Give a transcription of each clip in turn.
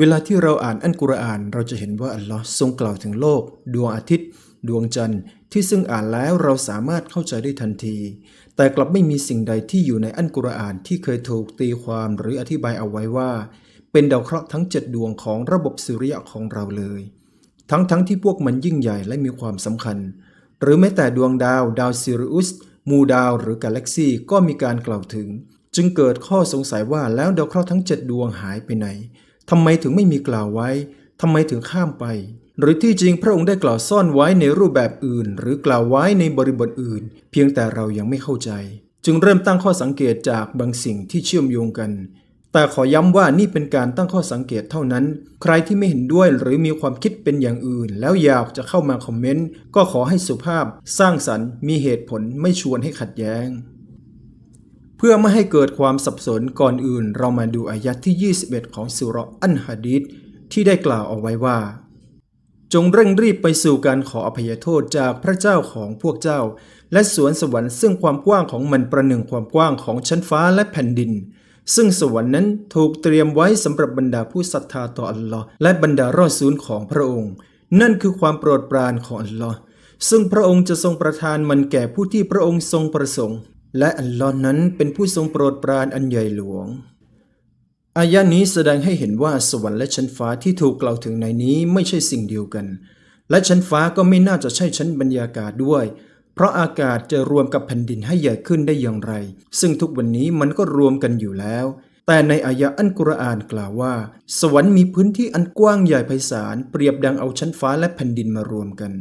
เวลาที่เราอ่านอันกุรอาน เราจะเห็นว่าอัลลอฮ์ทรงกล่าวถึงโลก ดวงอาทิตย์ ดวงจันทร์ที่ซึ่งอ่านแล้วเราสามารถเข้าใจได้ทันที แต่กลับไม่มีสิ่งใดที่อยู่ในอันกุรอานที่เคยถูกตีความหรืออธิบายเอาไว้ว่า เป็นดาวเคราะห์ทั้งเจ็ดดวงของระบบสุริยะของเราเลย ทั้งๆทที่พวกมันยิ่งใหญ่และมีความสำคัญ หรือแม้แต่ดวงดาว ดาวซิริอุสมูดาวหรือกาแล็กซีก็มีการกล่าวถึง จึงเกิดข้อสงสัยว่าแล้วดาวเคราะห์ทั้งเจ็ดดวงหายไปไหน ทำไมถึงไม่มีกล่าวไว้ทำไมถึงข้ามไป หรือที่จริงพระองค์ได้กล่าวซ่อนไว้ในรูปแบบอื่น หรือกล่าวไว้ในบริบทอื่น เพียงแต่เรายังไม่เข้าใจ จึงเริ่มตั้งข้อสังเกตจากบางสิ่งที่เชื่อมโยงกัน แต่ขอย้ำว่านี่เป็นการตั้งข้อสังเกตเท่านั้น ใครที่ไม่เห็นด้วยหรือมีความคิดเป็นอย่างอื่น แล้วอยากจะเข้ามาคอมเมนต์ก็ขอให้สุภาพ สร้างสรรค์ มีเหตุผลไม่ชวนให้ขัดแย้ง เพื่อไม่ให้เกิดความสับสนก่อนอื่น เรามาดูอายะที่ 21 ของสุรอันฮะดีษที่ได้กล่าวเอาไว้ว่า จงเร่งรีบไปสู่การขออภัยโทษจากพระเจ้าของพวกเจ้า และสวนสวรรค์ซึ่งความกว้างของมันประหนึ่งความกว้างของชั้นฟ้าและแผ่นดิน ซึ่งสวรรค์นั้นถูกเตรียมไว้สำหรับบรรดาผู้ศรัทธาต่ออัลลอฮ์และบรรดารอดซูลของพระองค์ นั่นคือความโปรดปรานของอัลลอฮ์ซึ่งพระองค์จะทรงประทานมันแก่ผู้ที่พระองค์ทรงประสงค์ และอัลลอฮ์นั้นเป็นผู้ทรงโปรดปรานอันใหญ่หลวง อายะนี้แสดงให้เห็นว่าสวรรค์และชั้นฟ้าที่ถูกกล่าวถึงในนี้ไม่ใช่สิ่งเดียวกัน และชั้นฟ้าก็ไม่น่าจะใช่ชั้นบรรยากาศด้วย เพราะอากาศจะรวมกับแผ่นดินให้ใหญ่ขึ้นได้อย่างไร ซึ่งทุกวันนี้มันก็รวมกันอยู่แล้ว แต่ในอายะอันกุรอานกล่าวว่า สวรรค์มีพื้นที่อันกว้างใหญ่ไพศาลเปรียบดังเอาชั้นฟ้าและแผ่นดินมารวมกัน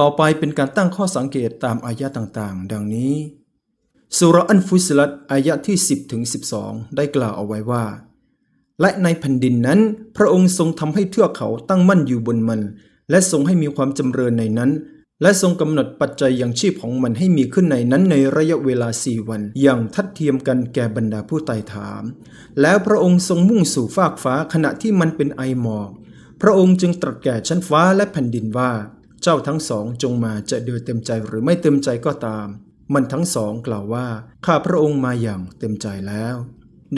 ต่อไปเป็นการตั้งข้อสังเกตตามอายะต่างๆ ดังนี้ สุรอันฟุสลัดอายะที่ 10ถึง12 ได้กล่าวเอาไว้ว่า และในแผ่นดินนั้น พระองค์ทรงทำให้เทือกเขาตั้งมั่นอยู่บนมัน และทรงให้มีความจำเริญในนั้น และทรงกำหนดปัจจัยอย่างชีพของมันให้มีขึ้นในนั้นในระยะเวลาสี่วัน อย่างทัดเทียมกันแก่บรรดาผู้ไต่ถาม แล้วพระองค์ทรงมุ่งสู่ฟากฟ้าขณะที่มันเป็นไอหมอก พระองค์จึงตรัสแก่ชั้นฟ้าและแผ่นดินว่า เจ้าทั้งสองจงมาจะโดยเต็มใจหรือไม่เต็มใจก็ตาม มันทั้งสองกล่าวว่า ข้าพระองค์มาอย่างเต็มใจแล้ว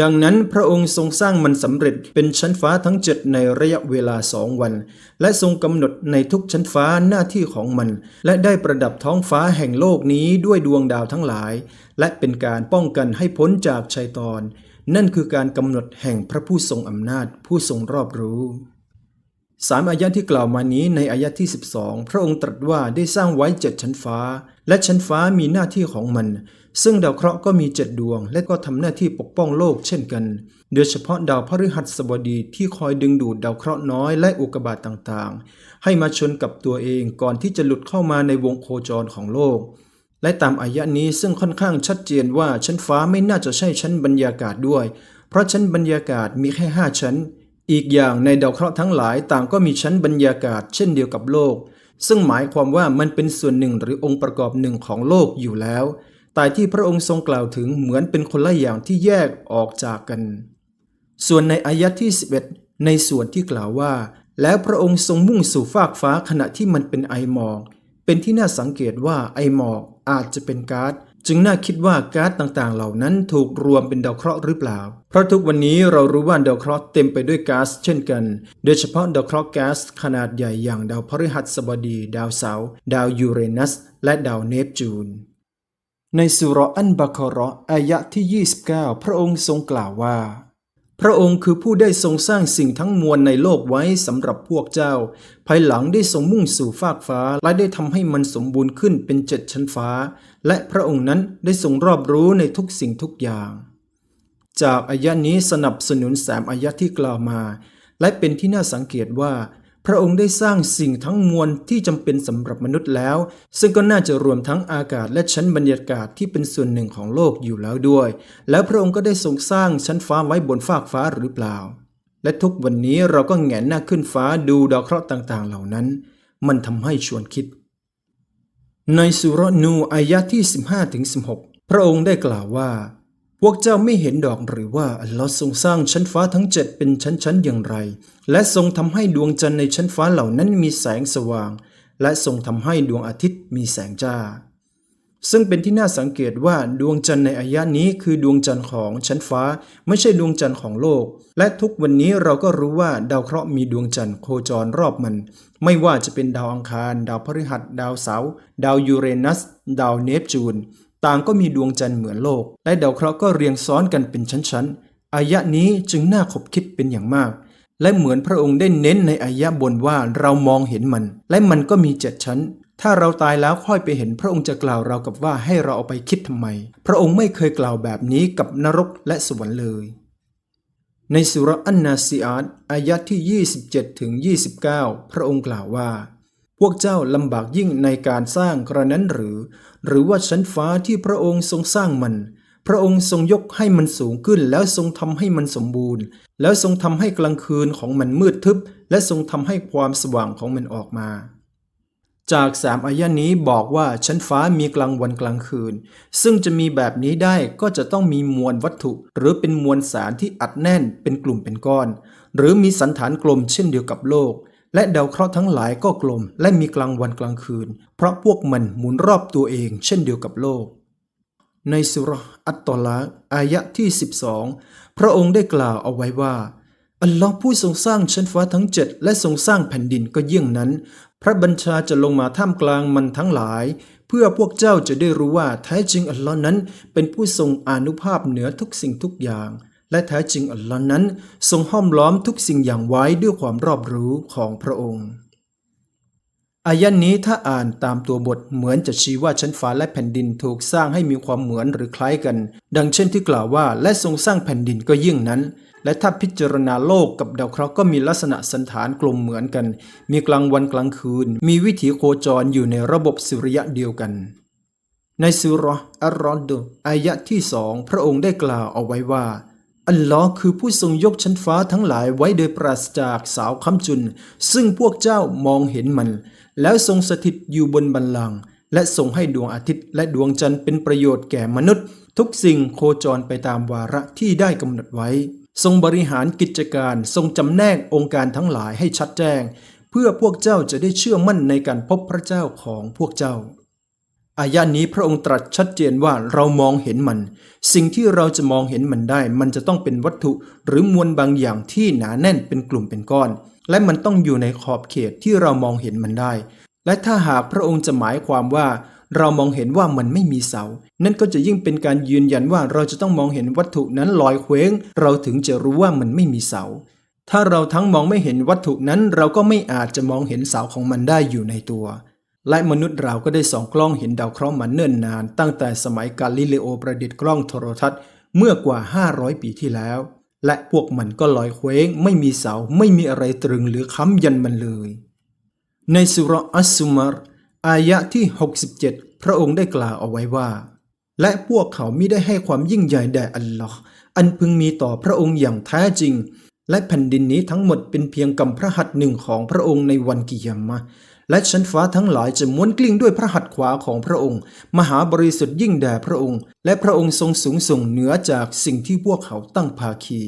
ดังนั้นพระองค์ทรงสร้างมันสำเร็จเป็นชั้นฟ้าทั้งเจ็ดในระยะเวลาสองวัน และทรงกำหนดในทุกชั้นฟ้าหน้าที่ของมัน และได้ประดับท้องฟ้าแห่งโลกนี้ด้วยดวงดาวทั้งหลาย และเป็นการป้องกันให้พ้นจากชัยตอน นั่นคือการกำหนดแห่งพระผู้ทรงอำนาจผู้ทรงรอบรู้ สามอายะที่กล่าวมานี้ในอายะที่ 12 พระองค์ตรัสว่าได้สร้างไว้เจ็ดชั้นฟ้า และชั้นฟ้ามีหน้าที่ของมัน ซึ่งดาวเคราะห์ก็มีเจ็ดดวง และก็ทำหน้าที่ปกป้องโลกเช่นกัน โดยเฉพาะดาวพฤหัสบดีที่คอยดึงดูดดาวเคราะห์น้อยและอุกกาบาตต่างๆ ให้มาชนกับตัวเองก่อนที่จะหลุดเข้ามาในวงโคจรของโลก และตามอายะนี้ซึ่งค่อนข้างชัดเจนว่าชั้นฟ้าไม่น่าจะใช่ชั้นบรรยากาศด้วย เพราะชั้นบรรยากาศมีแค่ห้าชั้น อีกอย่างในดาวเคราะห์ทั้งหลายต่างก็มีชั้นบรรยากาศเช่นเดียวกับโลก ซึ่งหมายความว่ามันเป็นส่วนหนึ่งหรือองค์ประกอบหนึ่งของโลกอยู่แล้ว แต่ที่พระองค์ทรงกล่าวถึงเหมือนเป็นคนละอย่างที่แยกออกจากกัน ส่วนในอายะที่ 11 ในส่วนที่กล่าวว่า แล้วพระองค์ทรงมุ่งสู่ฟากฟ้าขณะที่มันเป็นไอหมอก เป็นที่น่าสังเกตว่าไอหมอกอาจจะเป็นก๊าซ จึงน่าคิดว่าก๊าซต่างๆ เหล่านั้นถูกรวมเป็นดาวเคราะห์หรือเปล่า เพราะทุกวันนี้เรารู้ว่าดาวเคราะห์เต็มไปด้วยก๊าซเช่นกัน โดยเฉพาะดาวเคราะห์ก๊าซขนาดใหญ่อย่างดาวพฤหัสบดี ดาวเสาร์ดาวยูเรนัส และดาวเนปจูน ในสุรอันบาคาระอายะที่ 29 พระองค์ทรงกล่าวว่า พระองค์คือผู้ได้ทรงสร้างสิ่งทั้งมวลในโลกไว้สำหรับพวกเจ้า ภายหลังได้ทรงมุ่งสู่ฟากฟ้า และได้ทำให้มันสมบูรณ์ขึ้นเป็นเจ็ดชั้นฟ้า และพระองค์นั้นได้ทรงรอบรู้ในทุกสิ่งทุกอย่าง จากอายะนี้สนับสนุนสามอายะที่กล่าวมา และเป็นที่น่าสังเกตว่า พระองค์ได้สร้างสิ่งทั้งมวลที่จำเป็นสำหรับมนุษย์แล้ว ซึ่งก็น่าจะรวมทั้งอากาศและชั้นบรรยากาศที่เป็นส่วนหนึ่งของโลกอยู่แล้วด้วย แล้วพระองค์ก็ได้ทรงสร้างชั้นฟ้าไว้บนฟากฟ้าหรือเปล่า และทุกวันนี้เราก็แงนหน้าขึ้นฟ้าดูดาวเคราะห์ต่างๆ เหล่านั้น มันทำให้ชวนคิด ในสุรนูอายะที่ 15-16 พระองค์ได้กล่าวว่า วกเจ้าไม่เห็นดอกหรือว่าอัลลอฮ์ทรงสร้างชั้นฟ้าทั้งเจ็ดเป็นชั้นๆอย่างไร และทรงทำให้ดวงจันทร์ในชั้นฟ้าเหล่านั้นมีแสงสว่าง และทรงทำให้ดวงอาทิตย์มีแสงจ้า ซึ่งเป็นที่น่าสังเกตว่าดวงจันทร์ในอายะนี้คือดวงจันทร์ของชั้นฟ้า ไม่ใช่ดวงจันทร์ของโลก และทุกวันนี้เราก็รู้ว่าดาวเคราะห์มีดวงจันทร์โคจรรอบมัน ไม่ว่าจะเป็นดาวอังคาร ดาวพฤหัส ดาวเสาร์ดาวยูเรนัส ดาวเนปจูน ต่างก็มีดวงจันทร์เหมือนโลก และดาวเคราะห์ก็เรียงซ้อนกันเป็นชั้นๆอายะนี้จึงน่าขบคิดเป็นอย่างมาก และเหมือนพระองค์ได้เน้นในอายะบนว่าเรามองเห็นมัน และมันก็มีเจ็ดชั้น ถ้าเราตายแล้วค่อยไปเห็นพระองค์จะกล่าวเรากับว่าให้เราเอาไปคิดทำไม พระองค์ไม่เคยกล่าวแบบนี้กับนรกและสวรรค์เลยในสุรอันนาซีอาตอายะที่ 27ถึง29 พระองค์กล่าวว่า วกเจ้าลำบากยิ่งในการสร้างกระนั้นหรือ หรือว่าชั้นฟ้าที่พระองค์ทรงสร้างมัน พระองค์ทรงยกให้มันสูงขึ้น แล้วทรงทำให้มันสมบูรณ์ แล้วทรงทำให้กลางคืนของมันมืดทึบ และทรงทำให้ความสว่างของมันออกมา จากสามอายะนี้บอกว่าชั้นฟ้ามีกลางวันกลางคืน ซึ่งจะมีแบบนี้ได้ก็จะต้องมีมวลวัตถุ หรือเป็นมวลสารที่อัดแน่นเป็นกลุ่มเป็นก้อน หรือมีสันฐานกลมเช่นเดียวกับโลก และดาวเคราะห์ทั้งหลายก็กลม และมีกลางวันกลางคืน เพราะพวกมันหมุนรอบตัวเองเช่นเดียวกับโลก ในสุรอัตตลาอายะที่ 12 พระองค์ได้กล่าวเอาไว้ว่า อัลลอฮ์ผู้ทรงสร้างชั้นฟ้าทั้งเจ็ดและทรงสร้างแผ่นดินก็เยี่ยงนั้น พระบัญชาจะลงมาท่ามกลางมันทั้งหลาย เพื่อพวกเจ้าจะได้รู้ว่าแท้จริงอัลลอฮ์นั้นเป็นผู้ทรงอานุภาพเหนือทุกสิ่งทุกอย่าง และแท้จริงอัลลอฮ์นั้นทรงห้อมล้อมทุกสิ่งอย่างไว้ด้วยความรอบรู้ของพระองค์อายะนี้ถ้าอ่านตามตัวบทเหมือนจะชี้ว่าชั้นฟ้าและแผ่นดินถูกสร้างให้มีความเหมือนหรือคล้ายกัน ดังเช่นที่กล่าวว่าและทรงสร้างแผ่นดินก็ยิ่งนั้น และถ้าพิจารณาโลกกับดาวเคราะห์ก็มีลักษณะสันฐานกลมเหมือนกัน มีกลางวันกลางคืน มีวิถีโคจรอยู่ในระบบสุริยะเดียวกัน ในสุรอัลรอดอายะที่สองพระองค์ได้กล่าวเอาไว้ว่า อัลลอฮ์คือผู้ทรงยกชั้นฟ้าทั้งหลายไว้โดยปราศจากสาวคำจุน ซึ่งพวกเจ้ามองเห็นมัน แล้วทรงสถิตอยู่บนบัลลัง และทรงให้ดวงอาทิตย์และดวงจันทร์เป็นประโยชน์แก่มนุษย์ ทุกสิ่งโคจรไปตามวาระที่ได้กำหนดไว้ ทรงบริหารกิจการทรงจำแนกองค์การทั้งหลายให้ชัดแจ้ง เพื่อพวกเจ้าจะได้เชื่อมั่นในการพบพระเจ้าของพวกเจ้า อายะนี้พระองค์ตรัสชัดเจนว่าเรามองเห็นมัน สิ่งที่เราจะมองเห็นมันได้ มันจะต้องเป็นวัตถุหรือมวลบางอย่างที่หนาแน่นเป็นกลุ่มเป็นก้อน และมันต้องอยู่ในขอบเขตที่เรามองเห็นมันได้ และถ้าหากพระองค์จะหมายความว่า เรามองเห็นว่ามันไม่มีเสา นั่นก็จะยิ่งเป็นการยืนยันว่าเราจะต้องมองเห็นวัตถุนั้นลอยเคว้ง เราถึงจะรู้ว่ามันไม่มีเสา ถ้าเราทั้งมองไม่เห็นวัตถุนั้นเราก็ไม่อาจจะมองเห็นเสาของมันได้อยู่ในตัว และมนุษย์เราก็ได้ส่องกล้องเห็นดาวเคราะห์มาเนิ่นนาน ตั้งแต่สมัยกาลิเลโอประดิษฐ์กล้องโทรทัศน์เมื่อกว่า 500 ปีที่แล้ว และพวกมันก็ลอยเคว้ง ไม่มีเสาไม่มีอะไรตรึงหรือค้ำยันมันเลย ในสุรอัสซุมารอายะที่ 67 พระองค์ได้กล่าวเอาไว้ว่า และพวกเขามิได้ให้ความยิ่งใหญ่แด่อัลลอฮ์อันพึงมีต่อพระองค์อย่างแท้จริง และแผ่นดินนี้ทั้งหมดเป็นเพียงกำพระหัตถ์หนึ่งของพระองค์ในวันกิยามะ และชั้นฟ้าทั้งหลายจะม้วนกลิ้งด้วยพระหัตถ์ขวาของพระองค์ มหาบริสุทธิ์ยิ่งแด่พระองค์ และพระองค์ทรงสูงส่งเหนือจากสิ่งที่พวกเขาตั้งภาคี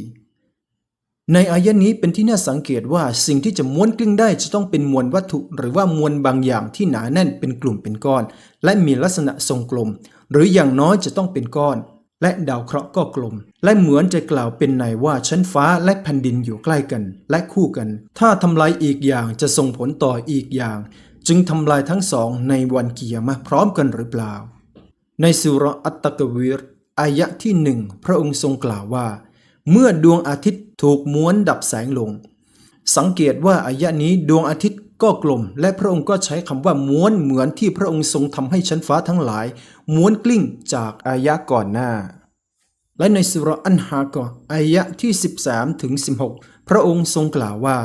ในอายะนี้เป็นที่น่าสังเกตว่าสิ่งที่จะม้วนกลิ้งได้จะต้องเป็นมวลวัตถุ หรือว่ามวลบางอย่างที่หนาแน่นเป็นกลุ่มเป็นก้อน และมีลักษณะทรงกลม หรืออย่างน้อยจะต้องเป็นก้อน และดาวเคราะห์ก็กลม และเหมือนจะกล่าวเป็นในว่าชั้นฟ้าและแผ่นดินอยู่ใกล้กัน และคู่กัน ถ้าทำลายอีกอย่างจะส่งผลต่ออีกอย่าง จึงทำลายทั้งสองในวันเกิยมะห์พร้อมกันหรือเปล่า ในสุรอัตตกวีรอายะที่หนึ่งพระองค์ทรงกล่าวว่า เมื่อดวงอาทิตย์ถูกม้วนดับแสงลง สังเกตว่าอายะนี้ดวงอาทิตย์ ก็กลมและพระองค์ก็ใช้คำว่าม้วนเหมือนที่พระองค์ทรงทำให้ชั้นฟ้าทั้งหลาย ม้วนกลิ้งจากอายะก่อนหน้า และในสุรอันฮากออายะที่ 13ถึง16 พระองค์ทรงกล่าวว่า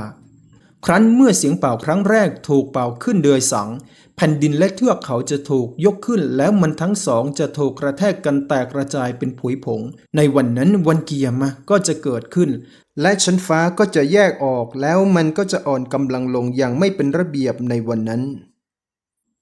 ครั้นเมื่อเสียงเป่าครั้งแรกถูกเป่าขึ้นโดยสัง แผ่นดินและเทือกเขาจะถูกยกขึ้น แล้วมันทั้งสองจะถูกกระแทกกันแตกกระจายเป็นผุยผง ในวันนั้นวันเกียมะก็จะเกิดขึ้น และชั้นฟ้าก็จะแยกออก แล้วมันก็จะอ่อนกำลังลงอย่างไม่เป็นระเบียบในวันนั้น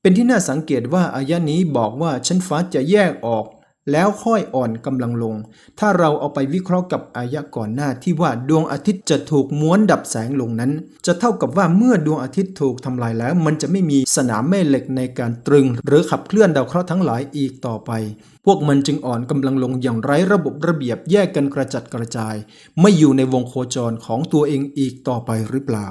เป็นที่น่าสังเกตว่าอายะนี้บอกว่าชั้นฟ้าจะแยกออก แล้วค่อยอ่อนกำลังลง ถ้าเราเอาไปวิเคราะห์กับอายะก่อนหน้าที่ว่าดวงอาทิตย์จะถูกม้วนดับแสงลงนั้น จะเท่ากับว่าเมื่อดวงอาทิตย์ถูกทำลายแล้ว มันจะไม่มีสนามแม่เหล็กในการตรึง หรือขับเคลื่อนดาวเคราะห์ทั้งหลายอีกต่อไป พวกมันจึงอ่อนกำลังลงอย่างไร้ระบบระเบียบแยกกันกระจัดกระจาย ไม่อยู่ในวงโคจรของตัวเองอีกต่อไปหรือเปล่า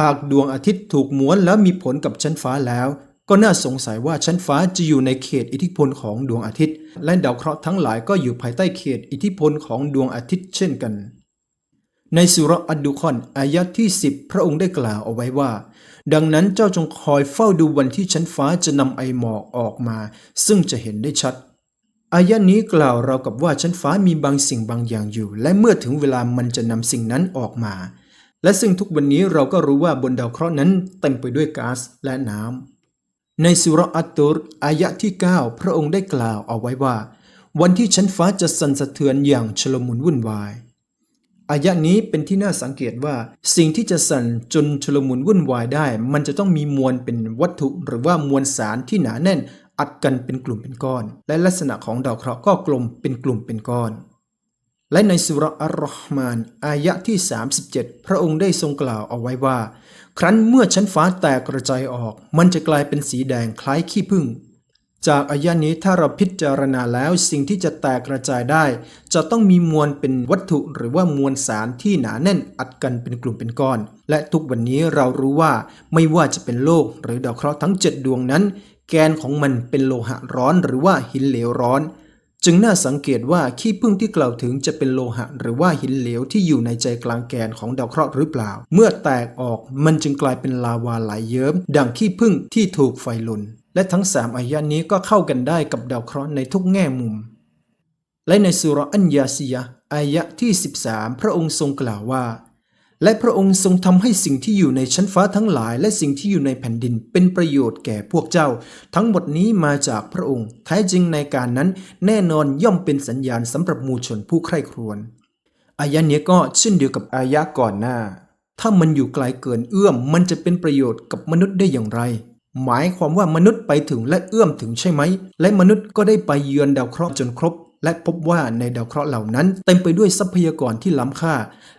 หากดวงอาทิตย์ถูกม้วนแล้วมีผลกับชั้นฟ้าแล้ว ก็น่าสงสัยว่าชั้นฟ้าจะอยู่ในเขตอิทธิพลของดวงอาทิตย์ และดาวเคราะห์ทั้งหลายก็อยู่ภายใต้เขตอิทธิพลของดวงอาทิตย์เช่นกัน ในสุรอัดดุคอนอายะที่ 10 พระองค์ได้กล่าวเอาไว้ว่า ดังนั้นเจ้าจงคอยเฝ้าดูวันที่ชั้นฟ้าจะนำไอหมอกออกมา ซึ่งจะเห็นได้ชัดอายะนี้กล่าวเรากับว่าชั้นฟ้ามีบางสิ่งบางอย่างอยู่ และเมื่อถึงเวลามันจะนำสิ่งนั้นออกมา และซึ่งทุกวันนี้เราก็รู้ว่าบนดาวเคราะห์นั้นเต็มไปด้วยก๊าซและน้ำ ในสุรอัตตุรอายะที่ 9 พระองค์ได้กล่าวเอาไว้ว่า วันที่ชั้นฟ้าจะสั่นสะเทือนอย่างชลมุนวุ่นวายอายะนี้เป็นที่น่าสังเกตว่า สิ่งที่จะสั่นจนชลมุนวุ่นวายได้ มันจะต้องมีมวลเป็นวัตถุหรือว่ามวลสารที่หนาแน่น อัดกันเป็นกลุ่มเป็นก้อน และลักษณะของดาวเคราะห์ก็กลมเป็นกลุ่มเป็นก้อน และในสุรอัลรอฮ์มาน อายะที่ 37 พระองค์ได้ทรงกล่าวเอาไว้ว่า ครั้นเมื่อชั้นฟ้าแตกกระจายออก มันจะกลายเป็นสีแดงคล้ายขี้ผึ้งจากอายะนี้ถ้าเราพิจารณาแล้วสิ่งที่จะแตกกระจายได้ จะต้องมีมวลเป็นวัตถุหรือว่ามวลสารที่หนาแน่นอัดกันเป็นกลุ่มเป็นก้อน และทุกวันนี้เรารู้ว่าไม่ว่าจะเป็นโลกหรือดาวเคราะห์ทั้ง 7 ดวงนั้น แกนของมันเป็นโลหะร้อนหรือว่าหินเหลวร้อน จึงน่าสังเกตว่าขี้ผึ้งที่กล่าวถึงจะเป็นโลหะ หรือว่าหินเหลวที่อยู่ในใจกลางแกนของดาวเคราะห์หรือเปล่า เมื่อแตกออกมันจึงกลายเป็นลาวาไหลเยิ้มดังขี้ผึ้งที่ถูกไฟลนและทั้งสามอายะนี้ก็เข้ากันได้กับดาวเคราะห์ในทุกแง่มุม และในสุรอัญญาซียะอายะที่ 13 พระองค์ทรงกล่าวว่า และพระองค์ทรงทำให้สิ่งที่อยู่ในชั้นฟ้าทั้งหลาย และสิ่งที่อยู่ในแผ่นดินเป็นประโยชน์แก่พวกเจ้า ทั้งหมดนี้มาจากพระองค์แท้จริงในการนั้น แน่นอนย่อมเป็นสัญญาณสำหรับมูชนผู้ใคร่ครวญอายะเนี้ก็เช่นเดียวกับอายะก่อนหน้า ถ้ามันอยู่ไกลเกินเอื้อมมันจะเป็นประโยชน์กับมนุษย์ได้อย่างไร หมายความว่ามนุษย์ไปถึงและเอื้อมถึงใช่ไหม และมนุษย์ก็ได้ไปเยือนดาวเคราะห์จนครบ และพบว่าในดาวเคราะห์เหล่านั้น เต็มไปด้วยทรัพยากรที่ล้ำค่า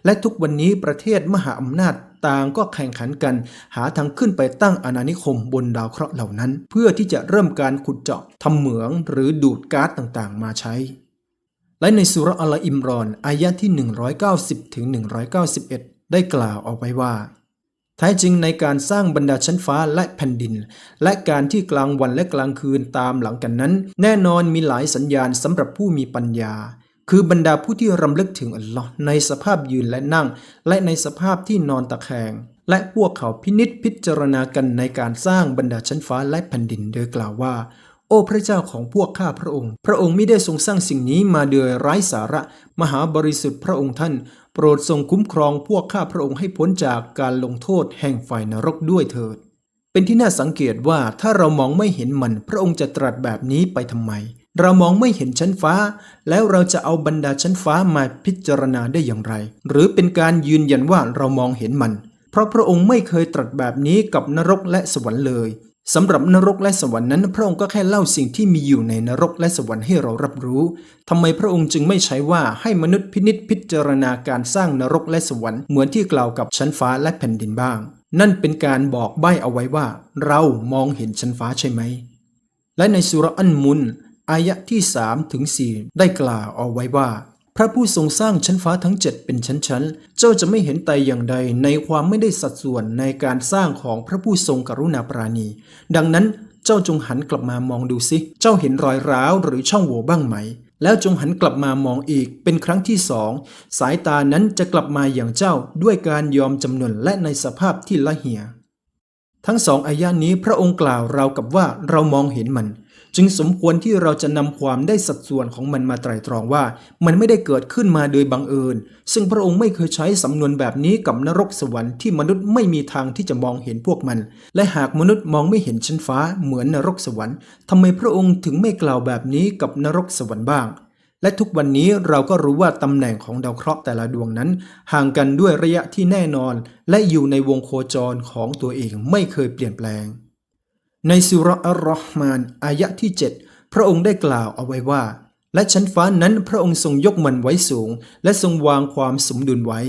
และทุกวันนี้ประเทศมหาอำนาจต่างก็แข่งขันกัน หาทางขึ้นไปตั้งอาณานิคมบนดาวเคราะห์เหล่านั้น เพื่อที่จะเริ่มการขุดเจาะทำเหมืองหรือดูดก๊าซต่างๆ มาใช้ และในสุราอัลอิมรอนอายะที่ 190ถึง191 ได้กล่าวเอาไว้ว่า ท้จริงในการสร้างบรรดาชั้นฟ้าและแผ่นดิน และการที่กลางวันและกลางคืนตามหลังกันนั้น แน่นอนมีหลายสัญญาณสำหรับผู้มีปัญญา คือบรรดาผู้ที่รำลึกถึงอัลลอฮ์ในสภาพยืนและนั่ง และในสภาพที่นอนตะแคง และพวกเขาพินิษพิจารณากันในการสร้างบรรดาชั้นฟ้าและแผ่นดินโดยกล่าวว่า โอ้พระเจ้าของพวกข้าพระองค์ พระองค์ไม่ได้ทรงสร้างสิ่งนี้มาโดยไร้สาระ มหาบริสุทธิ์พระองค์ท่าน โปรดทรงคุ้มครองพวกข้าพระองค์ให้พ้นจากการลงโทษแห่งไฟนรกด้วยเถิด เป็นที่น่าสังเกตว่าถ้าเรามองไม่เห็นมันพระองค์จะตรัสแบบนี้ไปทำไม เรามองไม่เห็นชั้นฟ้า แล้วเราจะเอาบรรดาชั้นฟ้ามาพิจารณาได้อย่างไร หรือเป็นการยืนยันว่าเรามองเห็นมัน เพราะพระองค์ไม่เคยตรัสแบบนี้กับนรกและสวรรค์เลย สำหรับนรกและสวรรค์นั้นพระองค์ก็แค่เล่าสิ่งที่มีอยู่ในนรกและสวรรค์ให้เรารับรู้ทำไมพระองค์จึงไม่ใช้ว่าให้มนุษย์พินิจพิจารณาการสร้างนรกและสวรรค์เหมือนที่กล่าวกับชั้นฟ้าและแผ่นดินบ้าง นั่นเป็นการบอกใบ้เอาไว้ว่า เรามองเห็นชั้นฟ้าใช่ไหม และในสุรอันมุนอายะที่3ถึง4ได้กล่าวเอาไว้ว่า พระผู้ทรงสร้างชั้นฟ้าทั้ง7เป็นชั้นๆ เจ้าจะไม่เห็นแต่อย่างใดในความไม่ได้สัดส่วนในการสร้างของพระผู้ทรงกรุณาปราณี ดังนั้นเจ้าจงหันกลับมามองดูสิ เจ้าเห็นรอยร้าวหรือช่องโหว่บ้างไหม แล้วจงหันกลับมามองอีกเป็นครั้งที่สอง สายตานั้นจะกลับมาอย่างเจ้าด้วยการยอมจำนนและในสภาพที่ละเหี่ยทั้งสองอายะนี้พระองค์กล่าวเรากับว่าเรามองเห็นมัน จึงสมควรที่เราจะนำความได้สัดส่วนของมันมาไตรตรองว่า มันไม่ได้เกิดขึ้นมาโดยบังเอิญ ซึ่งพระองค์ไม่เคยใช้สำนวนแบบนี้กับนรกสวรรค์ที่มนุษย์ไม่มีทางที่จะมองเห็นพวกมัน และหากมนุษย์มองไม่เห็นชั้นฟ้าเหมือนนรกสวรรค์ทำไมพระองค์ถึงไม่กล่าวแบบนี้กับนรกสวรรค์บ้างและทุกวันนี้เราก็รู้ว่าตำแหน่งของดาวเคราะห์แต่ละดวงนั้น ห่างกันด้วยระยะที่แน่นอน และอยู่ในวงโคจรของตัวเองไม่เคยเปลี่ยนแปลง ในสุรอัลรอฮ์มานอายะที่ 7 พระองค์ได้กล่าวเอาไว้ว่า และชั้นฟ้านั้นพระองค์ทรงยกมันไว้สูง และทรงวางความสมดุลไว้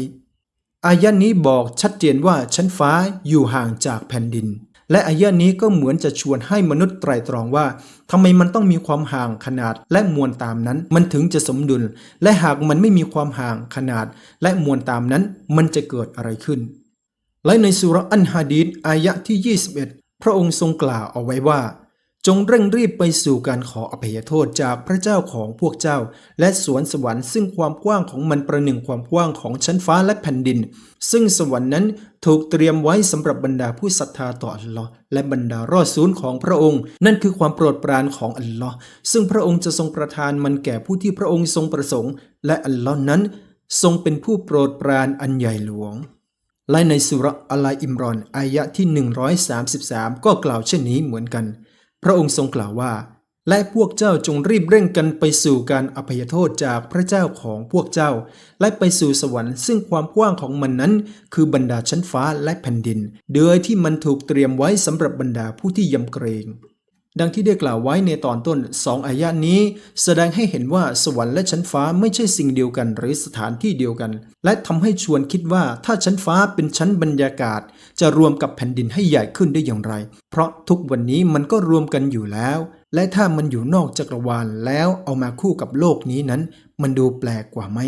อายะนี้บอกชัดเจนว่าชั้นฟ้าอยู่ห่างจากแผ่นดิน และอายะนี้ก็เหมือนจะชวนให้มนุษย์ไตรตรองว่าทำไมมันต้องมีความห่างขนาดและมวลตามนั้น มันถึงจะสมดุล และหากมันไม่มีความห่างขนาด และมวลตามนั้นมันจะเกิดอะไรขึ้น และในสุรอันฮะดีษอายะที่ 21 พระองค์ทรงกล่าวเอาไว้ว่า จงเร่งรีบไปสู่การขออภัยโทษจากพระเจ้าของพวกเจ้า และสวนสวรรค์ซึ่งความกว้างของมันประหนึ่งความกว้างของชั้นฟ้าและแผ่นดิน ซึ่งสวรรค์นั้นถูกเตรียมไว้สำหรับบรรดาผู้ศรัทธาต่ออัลลอฮ์และบรรดารอดศูนย์ของพระองค์ นั่นคือความโปรดปรานของอัลลอฮ์ซึ่งพระองค์จะทรงประทานมันแก่ผู้ที่พระองค์ทรงประสงค์ และอัลลอฮ์นั้น ทรงเป็นผู้โปรดปรานอันใหญ่หลวง และในสุระห์อัลอิมรอนอายะที่ 133 ก็กล่าวเช่นนี้เหมือนกัน พระองค์ทรงกล่าวว่า และพวกเจ้าจงรีบเร่งกันไปสู่การอภัยโทษจากพระเจ้าของพวกเจ้า และไปสู่สวรรค์ซึ่งความกว้างของมันนั้น คือบรรดาชั้นฟ้าและแผ่นดินโดยที่มันถูกเตรียมไว้สำหรับบรรดาผู้ที่ยำเกรง ดังที่ได้กล่าวไว้ในตอนต้นสองอายะนี้ แสดงให้เห็นว่าสวรรค์และชั้นฟ้าไม่ใช่สิ่งเดียวกันหรือสถานที่เดียวกัน และทำให้ชวนคิดว่าถ้าชั้นฟ้าเป็นชั้นบรรยากาศ จะรวมกับแผ่นดินให้ใหญ่ขึ้นได้อย่างไร เพราะทุกวันนี้มันก็รวมกันอยู่แล้ว และถ้ามันอยู่นอกจักรวาลแล้วเอามาคู่กับโลกนี้นั้น มันดูแปลกกว่าไหม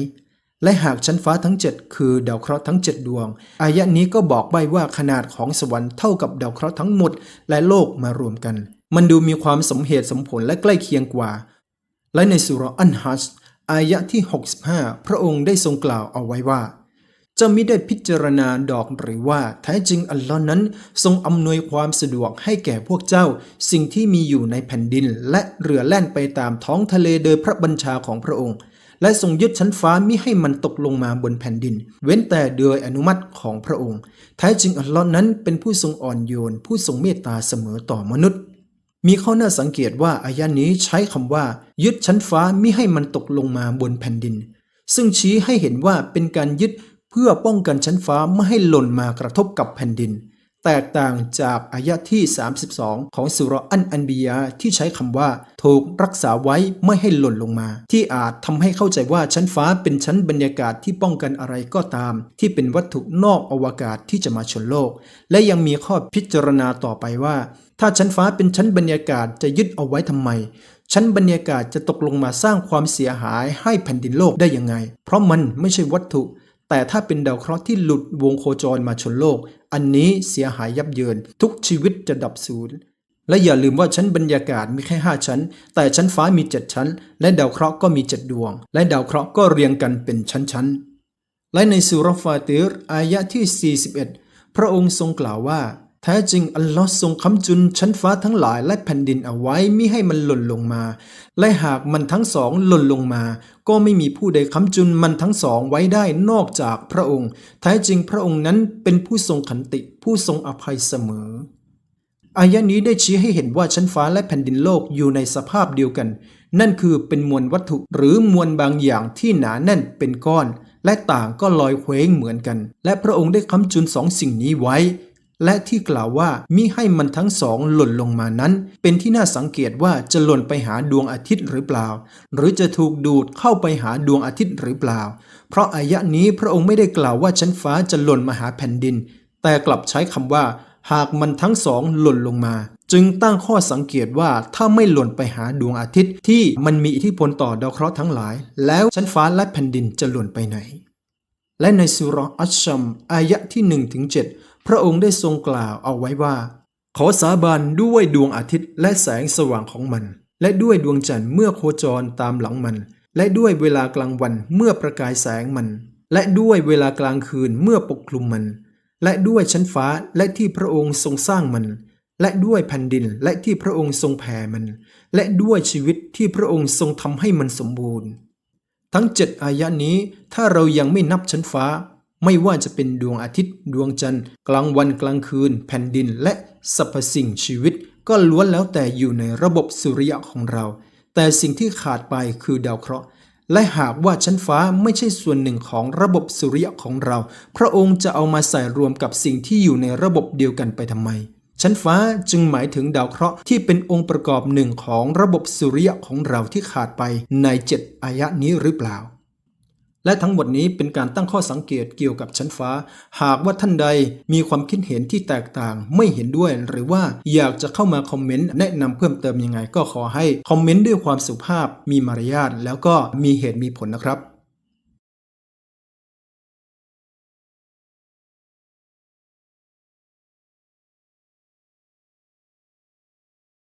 และหากชั้นฟ้าทั้ง 7 คือดาวเคราะห์ทั้ง 7 ดวง อายะนี้ก็บอกใบว่าขนาดของสวรรค์เท่ากับดาวเคราะห์ทั้งหมด และโลกมารวมกัน มันดูมีความสมเหตุสมผลและใกล้เคียงกว่า และในสุรอันฮัจญ์อายะที่ 65 พระองค์ได้ทรงกล่าวเอาไว้ว่าจะมิได้พิจารณาดอกหรือว่าแท้จริงอัลลอฮ์นั้นทรงอำนวยความสะดวกให้แก่พวกเจ้า สิ่งที่มีอยู่ในแผ่นดิน และเรือแล่นไปตามท้องทะเลโดยพระบัญชาของพระองค์ และทรงยึดชั้นฟ้ามิให้มันตกลงมาบนแผ่นดิน เว้นแต่โดยอนุมัติของพระองค์ แท้จริงอัลลอฮ์นั้นเป็นผู้ทรงอ่อนโยน ผู้ทรงเมตตาเสมอต่อมนุษย์ มีข้อน่าสังเกตว่าอายะนี้ใช้คำว่า ยึดชั้นฟ้ามิให้มันตกลงมาบนแผ่นดิน ซึ่งชี้ให้เห็นว่าเป็นการยึดเพื่อป้องกันชั้นฟ้าไม่ให้หล่นมากระทบกับแผ่นดิน แตกต่างจากอายะที่ 32 ของสุรอันอันบียาที่ใช้คำว่า ถูกรักษาไว้ไม่ให้หล่นลงมา ที่อาจทำให้เข้าใจว่าชั้นฟ้าเป็นชั้นบรรยากาศที่ป้องกันอะไรก็ตาม ที่เป็นวัตถุนอกอวกาศที่จะมาชนโลก และยังมีข้อพิจารณาต่อไปว่าถ้าชั้นฟ้าเป็นชั้นบรรยากาศจะยึดเอาไว้ทำไม ชั้นบรรยากาศจะตกลงมาสร้างความเสียหายให้แผ่นดินโลกได้ยังไง เพราะมันไม่ใช่วัตถุ แต่ถ้าเป็นดาวเคราะห์ที่หลุดวงโคจรมาชนโลก อันนี้เสียหายยับเยิน ทุกชีวิตจะดับสูญและอย่าลืมว่าชั้นบรรยากาศมีแค่ 5 ชั้น แต่ชั้นฟ้ามี 7 ชั้น และดาวเคราะห์ก็มี 7 ดวง และดาวเคราะห์ก็เรียงกันเป็นชั้นๆและในสุรฟาติรอายะที่ 41 พระองค์ทรงกล่าวว่า แท้จริงอัลลอฮ์ทรงค้ำจุนชั้นฟ้าทั้งหลายและแผ่นดินเอาไว้มิให้มันหล่นลงมา และหากมันทั้งสองหล่นลงมา ก็ไม่มีผู้ใดค้ำจุนมันทั้งสองไว้ได้นอกจากพระองค์ แท้จริงพระองค์นั้นเป็นผู้ทรงขันติผู้ทรงอภัยเสมอ อายะนี้ได้ชี้ให้เห็นว่าชั้นฟ้าและแผ่นดินโลกอยู่ในสภาพเดียวกัน นั่นคือเป็นมวลวัตถุหรือมวลบางอย่างที่หนาแน่นเป็นก้อน และต่างก็ลอยเคว้งเหมือนกัน และพระองค์ได้ค้ำจุนสองสิ่งนี้ไว้ และที่กล่าวว่ามิให้มันทั้งสองหล่นลงมานั้น เป็นที่น่าสังเกตว่าจะหล่นไปหาดวงอาทิตย์หรือเปล่า หรือจะถูกดูดเข้าไปหาดวงอาทิตย์หรือเปล่า เพราะอายะนี้พระองค์ไม่ได้กล่าวว่าชั้นฟ้าจะหล่นมาหาแผ่นดิน แต่กลับใช้คำว่า หากมันทั้งสองหล่นลงมา จึงตั้งข้อสังเกตว่าถ้าไม่หล่นไปหาดวงอาทิตย์ที่มันมีอิทธิพลต่อดาวเคราะห์ทั้งหลาย แล้วชั้นฟ้าและแผ่นดินจะหล่นไปไหนและในสุรอัชชัมอายะที่1ถึง7 พระองค์ได้ทรงกล่าวเอาไว้ว่า ขอสาบานด้วยดวงอาทิตย์และแสงสว่างของมัน และด้วยดวงจันทร์เมื่อโคจรตามหลังมัน และด้วยเวลากลางวันเมื่อประกายแสงมัน และด้วยเวลากลางคืนเมื่อปกคลุมมัน และด้วยชั้นฟ้าและที่พระองค์ทรงสร้างมัน และด้วยแผ่นดินและที่พระองค์ทรงแผ่มัน และด้วยชีวิตที่พระองค์ทรงทำให้มันสมบูรณ์ ทั้งเจ็ดอายะนี้ถ้าเรายังไม่นับชั้นฟ้า ไม่ว่าจะเป็นดวงอาทิตย์ ดวงจันทร์ กลางวันกลางคืน แผ่นดินและสรรพสิ่งชีวิต ก็ล้วนแล้วแต่อยู่ในระบบสุริยะของเรา แต่สิ่งที่ขาดไปคือดาวเคราะห์และหากว่าชั้นฟ้าไม่ใช่ส่วนหนึ่งของระบบสุริยะของเรา พระองค์จะเอามาใส่รวมกับสิ่งที่อยู่ในระบบเดียวกันไปทำไม ชั้นฟ้าจึงหมายถึงดาวเคราะห์ที่เป็นองค์ประกอบหนึ่งของระบบสุริยะของเราที่ขาดไปในเจ็ดอายะนี้หรือเปล่า และทั้งหมดนี้เป็นการตั้งข้อสังเกตเกี่ยวกับชั้นฟ้า หากว่าท่านใดมีความคิดเห็นที่แตกต่างไม่เห็นด้วย หรือว่าอยากจะเข้ามาคอมเมนต์แนะนำเพิ่มเติมยังไง ก็ขอให้คอมเมนต์ด้วยความสุภาพ มีมารยาทแล้วก็มีเหตุมีผลนะครับ